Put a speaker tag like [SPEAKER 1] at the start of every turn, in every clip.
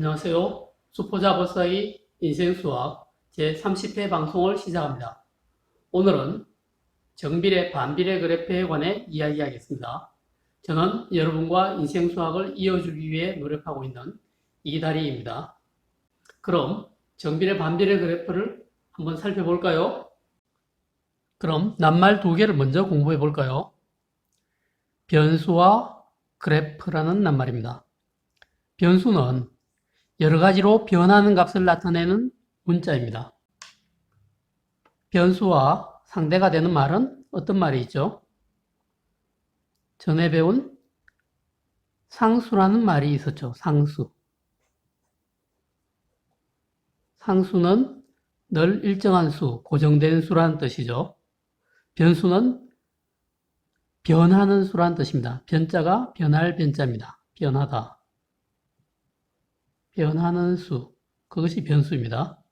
[SPEAKER 1] 안녕하세요. 수포자 버사이 인생수학 제30회 방송을 시작합니다. 오늘은 정비례 반비례 그래프에 관해 이야기하겠습니다. 저는 여러분과 인생수학을 이어주기 위해 노력하고 있는 이다리입니다. 그럼 정비례 반비례 그래프를 한번 살펴볼까요? 그럼 낱말 두 개를 먼저 공부해 볼까요? 변수와 그래프라는 낱말입니다. 변수는 여러 가지로 변하는 값을 나타내는 문자입니다. 변수와 상대가 되는 말은 어떤 말이 있죠? 전에 배운 상수라는 말이 있었죠. 상수. 상수는 늘 일정한 수, 고정된 수라는 뜻이죠. 변수는 변하는 수라는 뜻입니다. 변자가 변할 변자입니다. 변하다. 변하는 수. 그것이 변수입니다.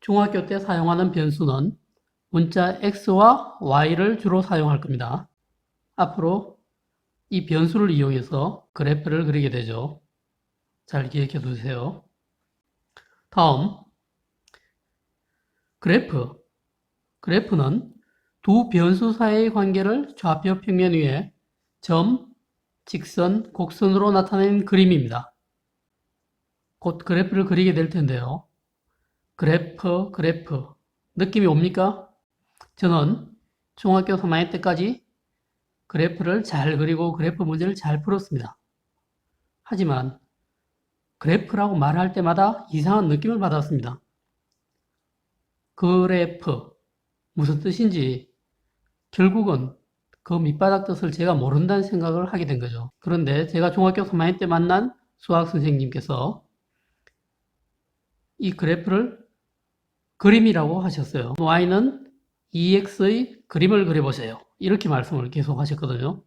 [SPEAKER 1] 중학교 때 사용하는 변수는 문자 x와 y를 주로 사용할 겁니다. 앞으로 이 변수를 이용해서 그래프를 그리게 되죠. 잘 기억해 두세요. 다음, 그래프. 그래프는 두 변수 사이의 관계를 좌표 평면 위에 점, 직선, 곡선으로 나타낸 그림입니다. 곧 그래프를 그리게 될 텐데요. 그래프, 그래프. 느낌이 옵니까? 저는 중학교 3학년 때까지 그래프를 잘 그리고 그래프 문제를 잘 풀었습니다. 하지만 그래프라고 말할 때마다 이상한 느낌을 받았습니다. 그래프. 무슨 뜻인지 결국은 그 밑바닥 뜻을 제가 모른다는 생각을 하게 된 거죠. 그런데 제가 중학교 3학년 때 만난 수학 선생님께서 이 그래프를 그림이라고 하셨어요. y는 ex의 그림을 그려보세요. 이렇게 말씀을 계속 하셨거든요.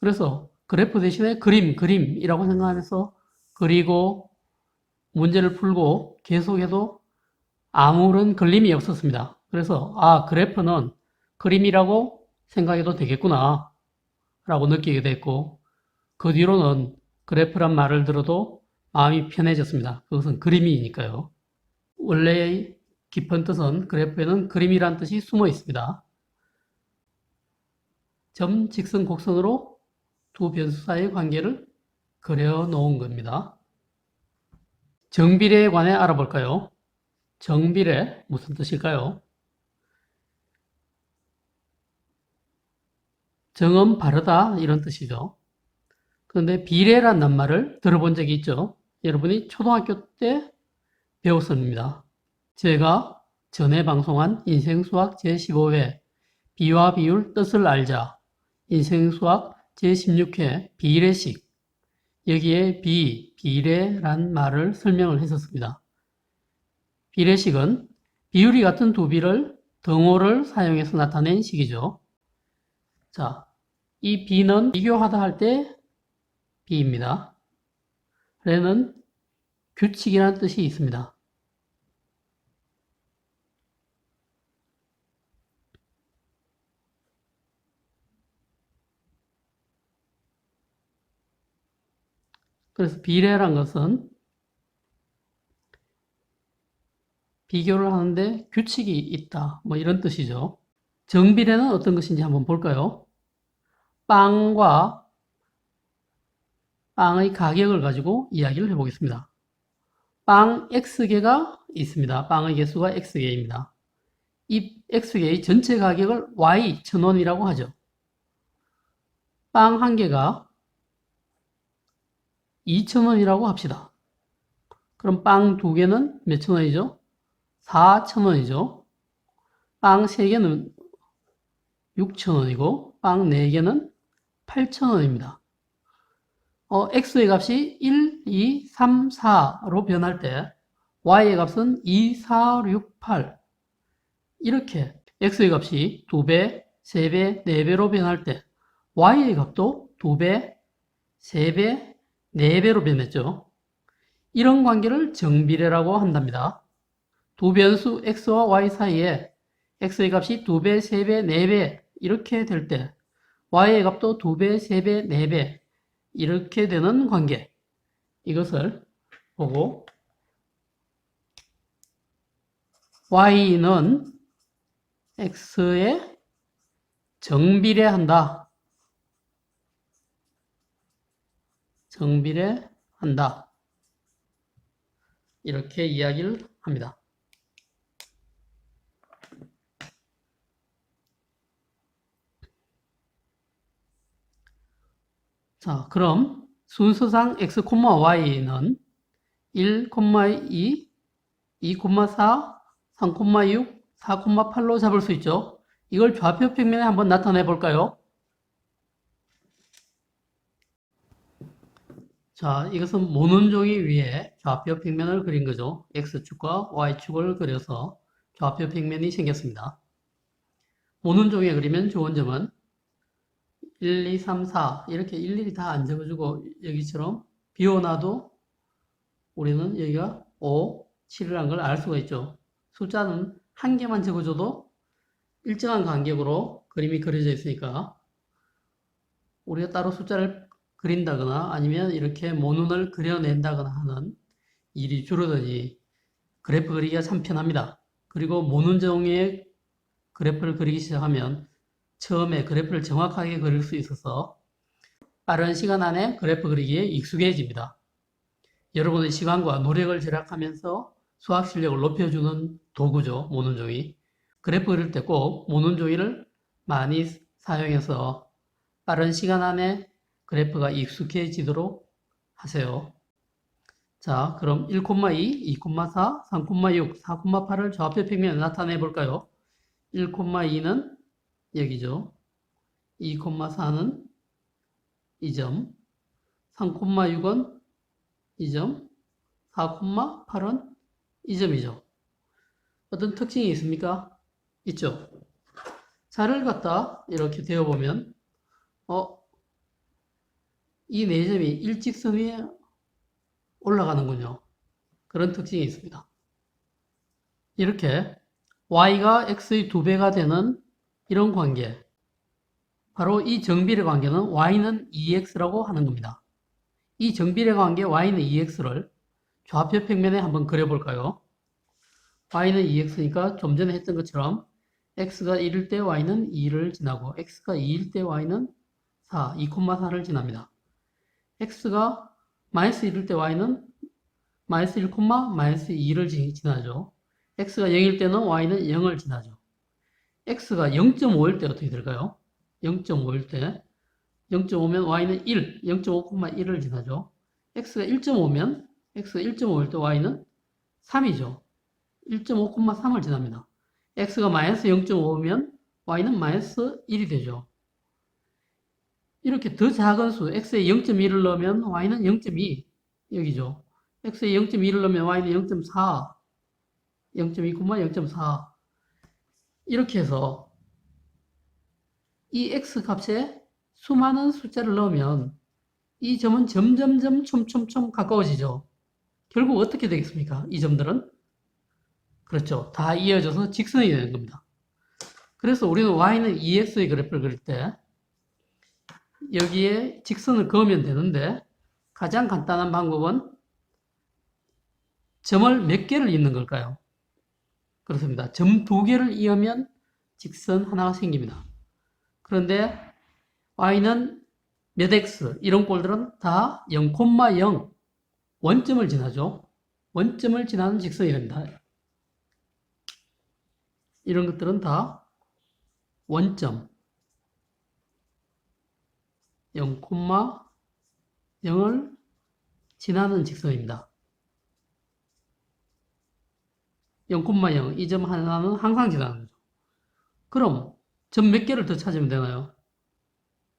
[SPEAKER 1] 그래서 그래프 대신에 그림, 그림이라고 생각하면서 그리고 문제를 풀고 계속해도 아무런 걸림이 없었습니다. 그래서 아 그래프는 그림이라고 생각해도 되겠구나 라고 느끼게 됐고 그 뒤로는 그래프란 말을 들어도 마음이 편해졌습니다. 그것은 그림이니까요. 원래의 깊은 뜻은 그래프에는 그림이란 뜻이 숨어 있습니다. 점, 직선, 곡선으로 두 변수 사이의 관계를 그려 놓은 겁니다. 정비례에 관해 알아볼까요? 정비례 무슨 뜻일까요? 정은 바르다 이런 뜻이죠. 그런데 비례란 낱말을 들어본 적이 있죠. 여러분이 초등학교 때 배웠습니다. 제가 전에 방송한 인생수학 제15회 비와 비율 뜻을 알자 인생수학 제16회 비례식 여기에 비, 비례란 말을 설명을 했었습니다. 비례식은 비율이 같은 두 비를 등호를 사용해서 나타낸 식이죠. 자, 이 비는 비교하다 할 때 비입니다. 레는 규칙이라는 뜻이 있습니다. 그래서 비례란 것은 비교를 하는데 규칙이 있다. 뭐 이런 뜻이죠. 정비례는 어떤 것인지 한번 볼까요? 빵과 빵의 가격을 가지고 이야기를 해보겠습니다. 빵 X개가 있습니다. 빵의 개수가 X개입니다. 이 X개의 전체 가격을 Y 천원이라고 하죠. 빵 한 개가 2천원이라고 합시다. 그럼 빵 두 개는 몇 천원이죠? 4천원이죠. 빵 세 개는 6천원이고 빵 네 개는 8천원입니다. 어, x의 값이 1, 2, 3, 4로 변할 때 y의 값은 2, 4, 6, 8 이렇게 x의 값이 2배, 3배, 4배로 변할 때 y의 값도 2배, 3배, 4배로 변했죠. 이런 관계를 정비례라고 한답니다. 두 변수 x와 y 사이에 x의 값이 2배, 3배, 4배 이렇게 될 때 y의 값도 2배, 3배, 4배 이렇게 되는 관계. 이것을 보고 y는 x에 정비례한다. 정비례한다. 이렇게 이야기를 합니다. 자, 그럼 순서상 x, y는 1, 2, 2, 4, 3, 6, 4, 8로 잡을 수 있죠. 이걸 좌표 평면에 한번 나타내 볼까요? 자, 이것은 모는 종이 위에 좌표 평면을 그린 거죠. x축과 y축을 그려서 좌표 평면이 생겼습니다. 모는 종이에 그리면 좋은 점은 1, 2, 3, 4 이렇게 일일이 다 안 적어주고 여기처럼 비워놔도 우리는 여기가 5, 7이라는 걸 알 수가 있죠. 숫자는 한 개만 적어줘도 일정한 간격으로 그림이 그려져 있으니까 우리가 따로 숫자를 그린다거나 아니면 이렇게 모눈을 그려낸다거나 하는 일이 줄어드니 그래프 그리기가 참 편합니다. 그리고 모눈 종이의 그래프를 그리기 시작하면 처음에 그래프를 정확하게 그릴 수 있어서 빠른 시간 안에 그래프 그리기에 익숙해집니다. 여러분의 시간과 노력을 절약하면서 수학 실력을 높여주는 도구죠. 모눈종이. 그래프 그릴 때 꼭 모눈종이를 많이 사용해서 빠른 시간 안에 그래프가 익숙해지도록 하세요. 자, 그럼 1,2, 2,4, 3,6, 4,8을 좌표 평면에 나타내 볼까요? 1,2는 여기죠. 2,4는 이 점, 3,6은 이 점, 4,8은 이 점이죠. 어떤 특징이 있습니까? 있죠. 자를 갖다 이렇게 되어보면 어, 이네 점이 일직선 위에 올라가는군요. 그런 특징이 있습니다. 이렇게 y가 x의 두 배가 되는 이런 관계, 바로 이 정비례 관계는 y는 2x라고 하는 겁니다. 이 정비례 관계 y는 2x를 좌표 평면에 한번 그려볼까요? y는 2x니까 좀 전에 했던 것처럼 x가 1일 때 y는 2를 지나고 x가 2일 때 y는 4, 2,4를 지납니다. x가 마이너스 1일 때 y는 마이너스 1, 마이너스 2를 지나죠. x가 0일 때는 y는 0을 지나죠. X가 0.5일 때 어떻게 될까요? 0.5일 때 0.5면 y는 1, 0.5,1을 지나죠. x가 1.5면 x가 1.5일 때 y는 3이죠. 1.5,3을 지납니다. x가 마이너스 0.5면 y는 마이너스 1이 되죠. 이렇게 더 작은 수, x에 0.1을 넣으면 y는 0.2, 여기죠. x에 0.2를 넣으면 y는 0.4, 0.2, 0.4. 이렇게 해서 이 x 값에 수많은 숫자를 넣으면 이 점은 점점점 촘촘촘 가까워지죠. 결국 어떻게 되겠습니까? 이 점들은 그렇죠. 다 이어져서 직선이 되는 겁니다. 그래서 우리는 y는 2x의 그래프를 그릴 때 여기에 직선을 그으면 되는데 가장 간단한 방법은 점을 몇 개를 잇는 걸까요? 그렇습니다. 점 두 개를 이으면 직선 하나가 생깁니다. 그런데 y는 몇 x 이런 꼴들은 다 0,0 원점을 지나죠. 원점을 지나는 직선이 됩니다. 이런 것들은 다 원점 0,0을 지나는 직선입니다. 0,0 이 점 하나는 항상 지나는 거죠. 그럼 점 몇 개를 더 찾으면 되나요?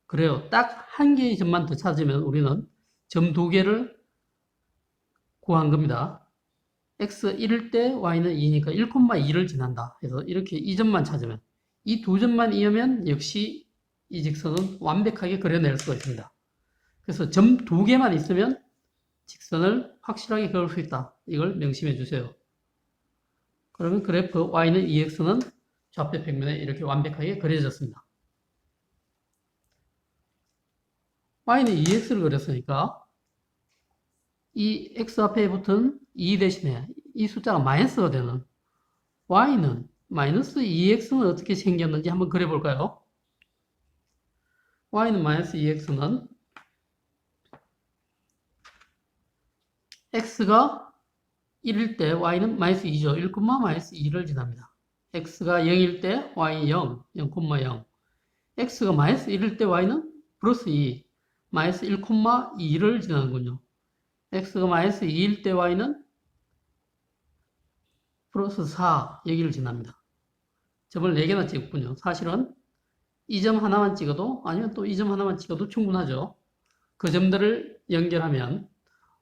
[SPEAKER 1] 그래요. 딱 한 개의 점만 더 찾으면 우리는 점 두 개를 구한 겁니다. x 1일 때 y는 2니까 1,2를 지난다. 그래서 이렇게 이 점만 찾으면 이 두 점만 이으면 역시 이 직선은 완벽하게 그려낼 수가 있습니다. 그래서 점 두 개만 있으면 직선을 확실하게 그릴 수 있다. 이걸 명심해 주세요. 그러면 그래프 y는 2x는 좌표 평면에 이렇게 완벽하게 그려졌습니다. y는 2x를 그렸으니까 이 x 앞에 붙은 2 대신에 이 숫자가 마이너스가 되는 y는 마이너스 2x는 어떻게 생겼는지 한번 그려볼까요? y는 마이너스 2x는 x가 1일 때 y는 마이너스 2죠. 1, 마이너스 2를 지납니다. x가 0일 때 y는 0, 0,0 x가 마이너스 1일 때 y는 플러스 2, 마이너스 1,2를 지나는군요. x가 마이너스 2일 때 y는 플러스 4 여기를 지납니다. 점을 4개나 찍었군요. 사실은 이 점 하나만 찍어도 아니면 또 이 점 하나만 찍어도 충분하죠. 그 점들을 연결하면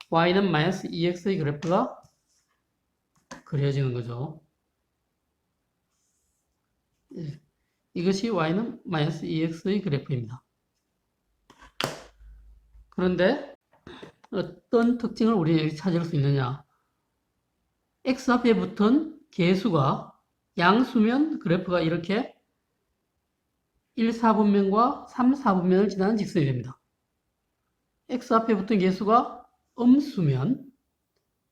[SPEAKER 1] y는 마이너스 2x의 그래프가 그려지는 거죠. 예. 이것이 y는 마이너스 2x의 그래프입니다. 그런데 어떤 특징을 우리에게 찾을 수 있느냐? x 앞에 붙은 개수가 양수면 그래프가 이렇게 1, 4분면과 3, 4분면을 지나는 직선이 됩니다. x 앞에 붙은 개수가 음수면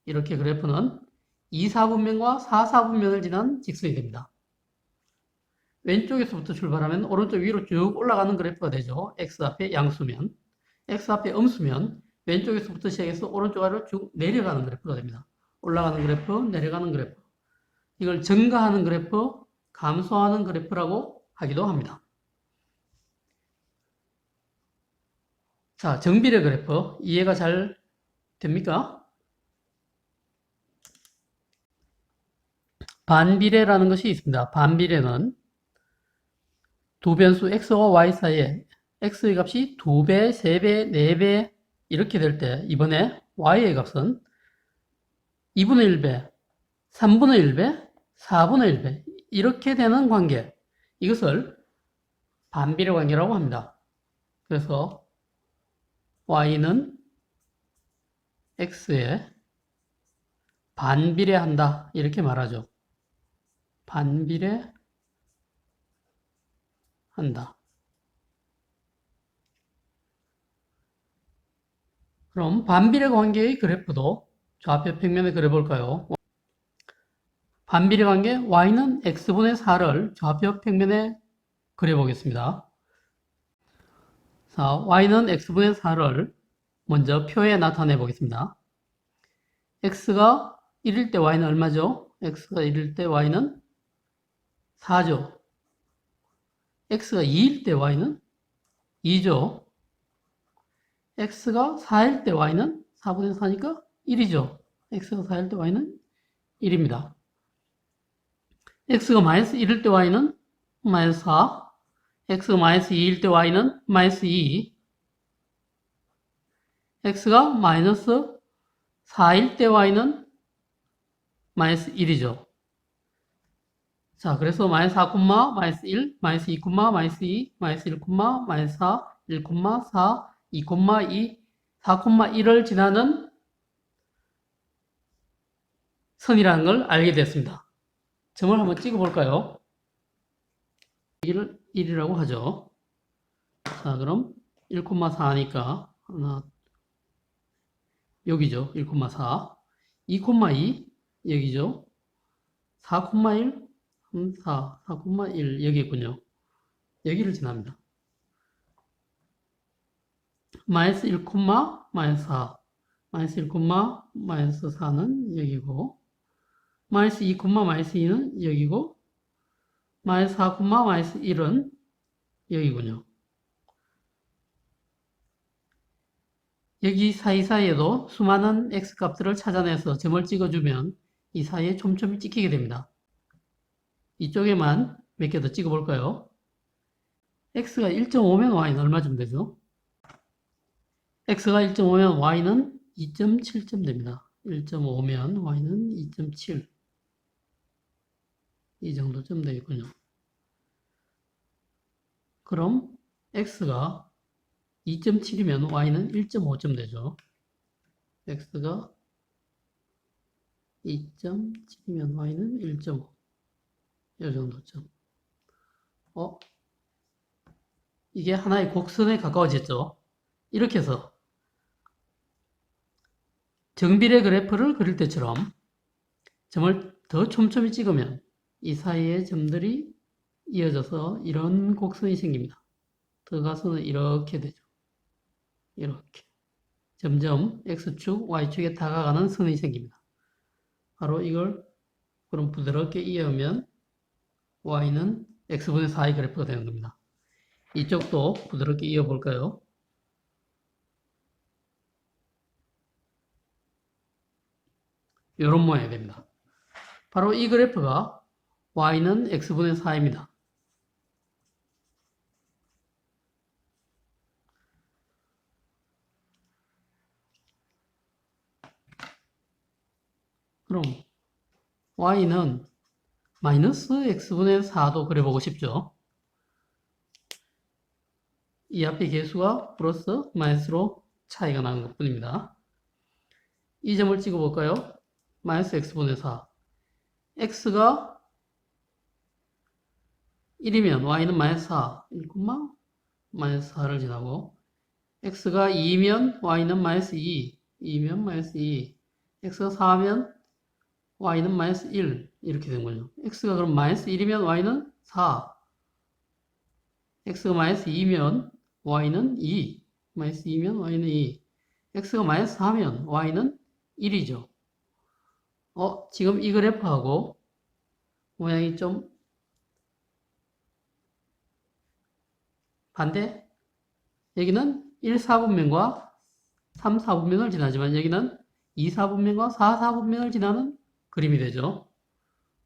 [SPEAKER 1] 이렇게 그래프는 2, 4분면과 4, 4분면을 지난 직선이 됩니다. 왼쪽에서부터 출발하면 오른쪽 위로 쭉 올라가는 그래프가 되죠. x 앞에 양수면, x 앞에 음수면 왼쪽에서부터 시작해서 오른쪽 아래로 쭉 내려가는 그래프가 됩니다. 올라가는 그래프, 내려가는 그래프. 이걸 증가하는 그래프, 감소하는 그래프라고 하기도 합니다. 자, 정비례 그래프 이해가 잘 됩니까? 반비례라는 것이 있습니다. 반비례는 두 변수 x와 y 사이에 x의 값이 2배, 3배, 4배 이렇게 될 때 이번에 y의 값은 2분의 1배, 3분의 1배, 4분의 1배 이렇게 되는 관계 이것을 반비례 관계라고 합니다. 그래서 y는 x에 반비례한다 이렇게 말하죠. 반비례 한다. 그럼 반비례 관계의 그래프도 좌표 평면에 그려볼까요? 반비례 관계 y는 x분의 4를 좌표 평면에 그려보겠습니다. 자, y는 x분의 4를 먼저 표에 나타내 보겠습니다. x가 1일 때 y는 얼마죠? x가 1일 때 y는 4죠. x가 2일 때 y는 2죠. x가 4일 때 y는 4분의 4니까 1이죠. x가 4일 때 y는 1입니다. x가 마이너스 1일 때 y는 마이너스 4, x가 마이너스 2일 때 y는 마이너스 2, x가 마이너스 4일 때 y는 마이너스 1이죠. 자, 그래서 마이너스 4, 마이너스 1, 마이너스 2, 마이너스 2, 마이너스 1, 마이너스 4, 1, 4, 2, 2, 4,1을 지나는 선이라는 걸 알게 됐습니다. 점을 한번 찍어 볼까요? 1을 1이라고 하죠. 자, 그럼 1,4니까 하나 여기죠. 1,4 2,2 여기죠. 4,1 3, 4, 4,1 여기 있군요. 여기를 지납니다. 마이너스 1, 마이너스 4 마이너스 1, 마이너스 4는 여기고 마이너스 2, 마이너스 2는 여기고 마이너스 4, 마이너스 1은 여기군요. 여기 사이사이에도 수많은 x값들을 찾아내서 점을 찍어주면 이 사이에 촘촘히 찍히게 됩니다. 이쪽에만 몇 개 더 찍어볼까요? x가 1.5면 y는 얼마쯤 되죠? x가 1.5면 y는 2.7점 됩니다. 1.5면 y는 2.7. 이 정도쯤 되겠군요. 그럼 x가 2.7이면 y는 1.5점 되죠. x가 2.7이면 y는 1.5. 이 정도쯤. 어? 이게 하나의 곡선에 가까워졌죠. 이렇게 해서 정비례 그래프를 그릴 때처럼 점을 더 촘촘히 찍으면 이 사이에 점들이 이어져서 이런 곡선이 생깁니다. 더 가서는 이렇게 되죠. 이렇게. 점점 X축, Y축에 다가가는 선이 생깁니다. 바로 이걸 그럼 부드럽게 이으면 Y는 X분의 4의 그래프가 되는 겁니다. 이쪽도 부드럽게 이어볼까요? 이런 모양이 됩니다. 바로 이 그래프가 y는 x분의 4입니다. 그럼 y는 마이너스 x분의 4도 그려보고 싶죠. 이 앞에 개수가 플러스 마이너스로 차이가 나는 것 뿐입니다. 이 점을 찍어볼까요? 마이너스 x분의 4. x가 1이면 y는 마이너스 4, 1, 마이너스 4를 지나고 x가 2면 y는 마이너스 2, 2면 마이너스 2, x가 4면 y는 마이너스 1 이렇게 된 거죠. x가 그럼 마이너스 1이면 y는 4, x가 마이너스 2면 y는 2, 마이너스 2면 y는 2, x가 마이너스 4면 y는 1이죠. 어, 지금 이 그래프하고 모양이 좀 반대? 여기는 1, 4분면과 3, 4분면을 지나지만 여기는 2, 4분면과 4, 4분면을 지나는 그림이 되죠.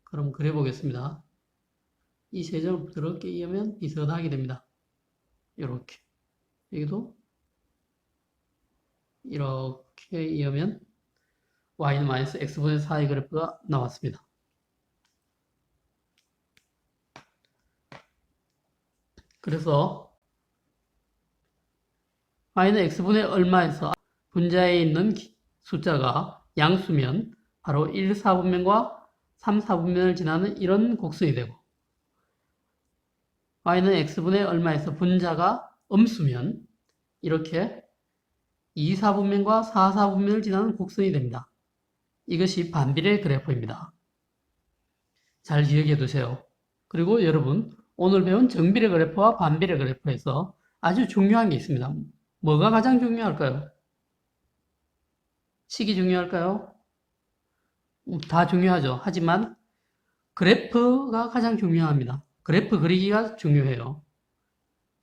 [SPEAKER 1] 그럼 그려보겠습니다. 이 세 점을 부드럽게 이으면 비슷하게 됩니다. 이렇게. 여기도 이렇게 이으면 y는 x분의 4의 그래프가 나왔습니다. 그래서 y는 x분의 얼마에서 분자에 있는 숫자가 양수면 바로 1, 4분면과 3, 4분면을 지나는 이런 곡선이 되고 y는 x분의 얼마에서 분자가 음수면 이렇게 2, 4분면과 4, 4분면을 지나는 곡선이 됩니다. 이것이 반비례 그래프입니다. 잘 기억해 두세요. 그리고 여러분 오늘 배운 정비례 그래프와 반비례 그래프에서 아주 중요한 게 있습니다. 뭐가 가장 중요할까요? 식이 중요할까요? 음, 다 중요하죠. 하지만 그래프가 가장 중요합니다. 그래프 그리기가 중요해요.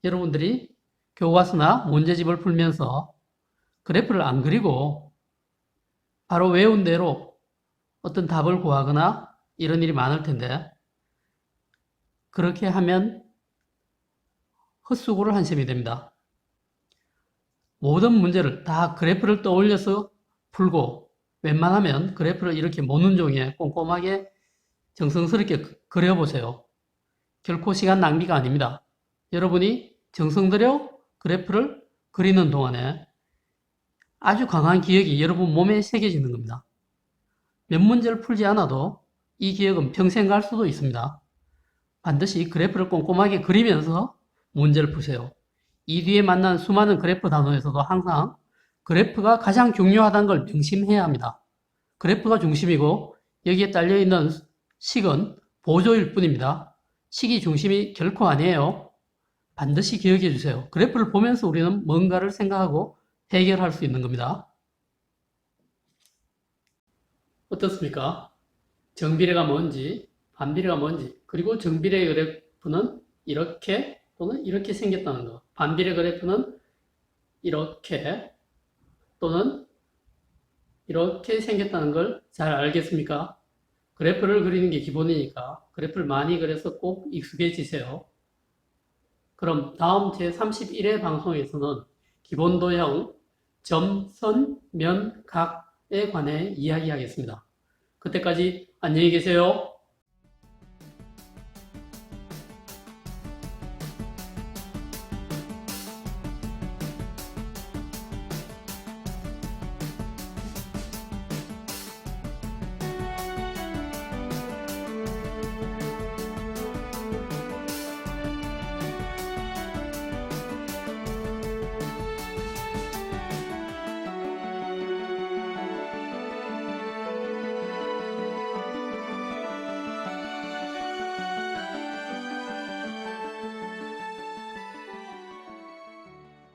[SPEAKER 1] 여러분들이 교과서나 문제집을 풀면서 그래프를 안 그리고 바로 외운 대로 어떤 답을 구하거나 이런 일이 많을 텐데 그렇게 하면 헛수고를 한 셈이 됩니다. 모든 문제를 다 그래프를 떠올려서 풀고 웬만하면 그래프를 이렇게 모는 종이에 꼼꼼하게 정성스럽게 그려보세요. 결코 시간 낭비가 아닙니다. 여러분이 정성 들여 그래프를 그리는 동안에 아주 강한 기억이 여러분 몸에 새겨지는 겁니다. 몇 문제를 풀지 않아도 이 기억은 평생 갈 수도 있습니다. 반드시 그래프를 꼼꼼하게 그리면서 문제를 푸세요. 이 뒤에 만난 수많은 그래프 단어에서도 항상 그래프가 가장 중요하다는 걸 명심해야 합니다. 그래프가 중심이고 여기에 딸려 있는 식은 보조일 뿐입니다. 식이 중심이 결코 아니에요. 반드시 기억해 주세요. 그래프를 보면서 우리는 뭔가를 생각하고 해결할 수 있는 겁니다. 어떻습니까? 정비례가 뭔지, 반비례가 뭔지, 그리고 정비례 그래프는 이렇게 또는 이렇게 생겼다는 거. 반비례 그래프는 이렇게 또는 이렇게 생겼다는 걸 잘 알겠습니까? 그래프를 그리는 게 기본이니까 그래프를 많이 그려서 꼭 익숙해지세요. 그럼 다음 제31회 방송에서는 기본 도형 점, 선, 면, 각에 관해 이야기하겠습니다. 그때까지 안녕히 계세요.